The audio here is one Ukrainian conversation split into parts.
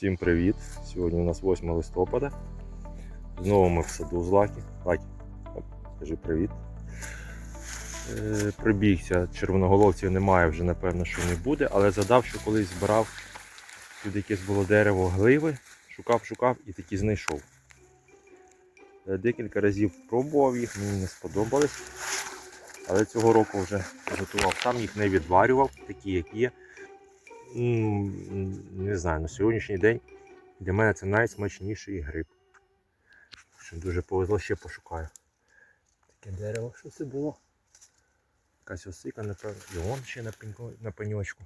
Всім привіт! Сьогодні у нас 8 листопада. Знову ми в саду з Лакі. Кажи привіт. Е, прибігся, червоноголовців немає, вже напевно, що не буде, але задав, що колись збирав тут якесь було дерево гливи, шукав, шукав і таки знайшов. Е, Декілька разів пробував їх, мені не сподобались. Але цього року вже готував сам, їх не відварював, такі як є. Не знаю, на сьогоднішній день для мене це найсмачніший гриб. Що дуже повезло, ще пошукаю. Таке дерево, що це було? Якась осика, напевно. І вон ще на, пенько, на пеньочку.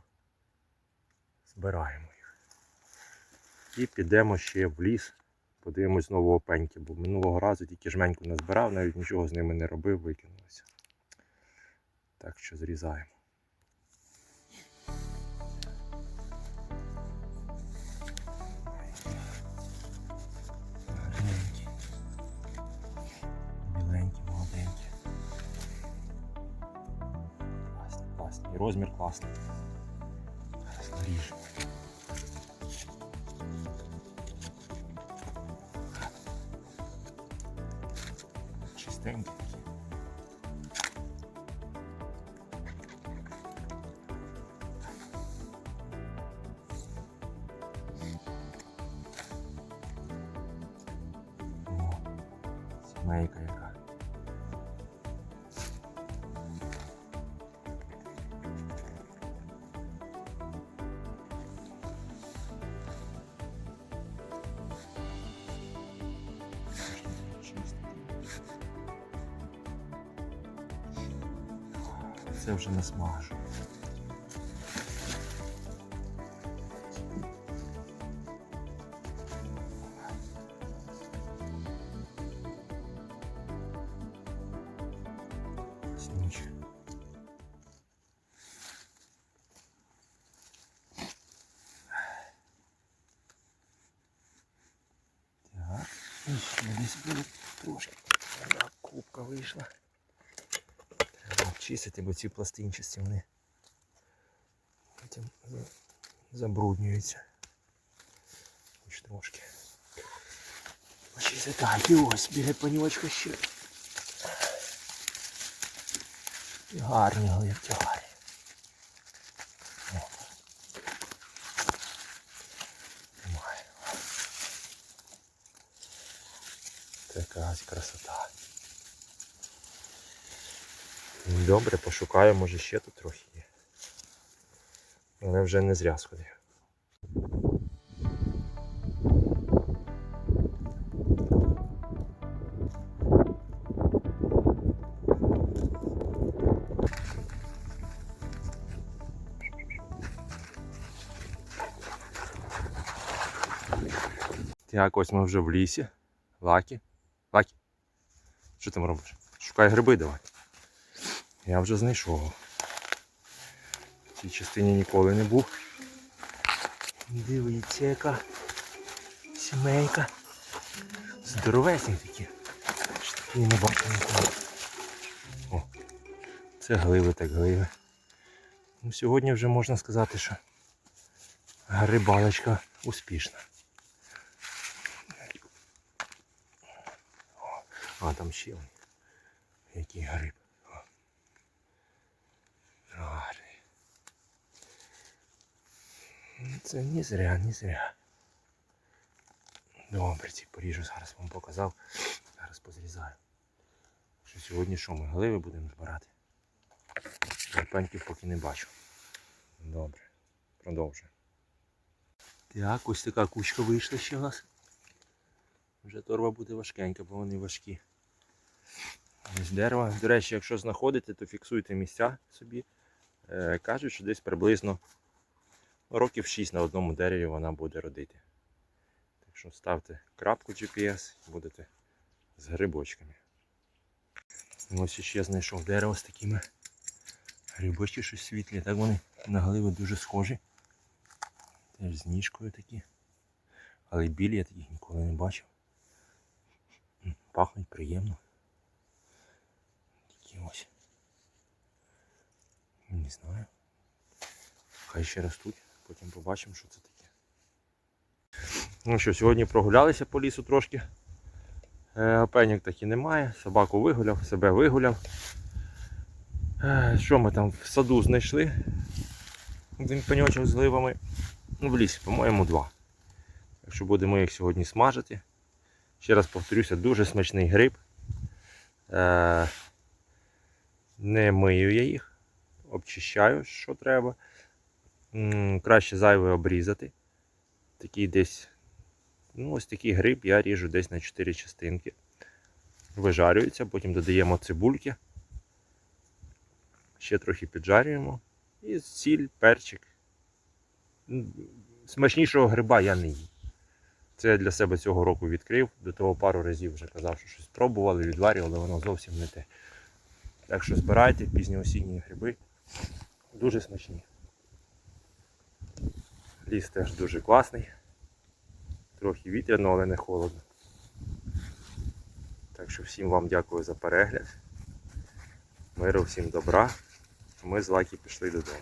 Збираємо їх. І підемо ще в ліс. Подивимось знову опеньки, бо минулого разу тільки жменьку не збирав, навіть нічого з ними не робив, викинулося. Так що зрізаємо. Класні, класні. І розмір класний. Зараз наріжемо. Чистенькі такі. О, сімейка яка. Це вже не смажу. Так, і ще десь буде трошки. Кубка вийшла. Треба обчистити, бо ці пластинчасті вони потім забруднюються. Хоч трошки. Очистити. Так, і ось біля панівочка ще. Гарні гливки, гарні. Така красота. Ну, Добре, пошукаю, може ще тут трохи є. Але вже не зря сходив. Так, ось ми вже в лісі. Лакі. Лакі. Що там робиш? Шукай гриби давай. Я вже знайшов. В цій частині ніколи не був. Дивіться, яка сімейка. Здоровесні такі. Такі не бачив ніколи. О, це гливи так гливи. Ну, сьогодні вже можна сказати, що грибалочка успішна. А там ще. Який гриб. Гарний. Ну, Це не зря, не зря. Добре, ці поріжу, зараз вам показав. Зараз позрізаю. Що сьогодні що ми гливи будемо збирати? Пеньків поки не бачу. Добре, продовжуємо. Так, ось така кучка вийшла ще у нас. Вже торба буде важкенька, бо вони важкі. Ось дерева. До речі, якщо знаходите, то фіксуйте місця собі. Е, кажуть, що десь приблизно років 6 на одному дереві вона буде родити. Так що ставте крапку GPS і будете з грибочками. Ось ще знайшов дерево з такими грибочки щось світлі. Так вони на гливи дуже схожі. Теж з ніжкою такі. Але білі я таких ніколи не бачив. Пахнуть приємно. Такі ось. Не знаю. Хай ще ростуть, потім побачимо, що це таке. Ну що, сьогодні прогулялися по лісу трошки. Е, Опеньок так і немає. Собаку вигуляв, себе вигуляв. Е, Що ми там в саду знайшли? Один пеньочок з ливами. Ну, в лісі, по-моєму, два. Так що будемо їх сьогодні смажити. Ще раз повторюся, дуже смачний гриб. Е, Не мию я їх, обчищаю, що треба. Краще зайве обрізати. Такий десь, ну ось такий гриб я ріжу десь на 4 частинки. Вижарюється, потім додаємо цибульки. Ще трохи піджарюємо. І сіль, перчик. Смачнішого гриба я не їм. Це я для себе цього року відкрив. До того пару разів вже казав, що щось пробували, відварювали, воно зовсім не те. Так що збирайте пізньоосінні гриби. Дуже смачні. Ліс теж дуже класний. Трохи вітряно, але не холодно. Так що всім вам дякую за перегляд. Миру всім добра. Ми з лаки пішли додому.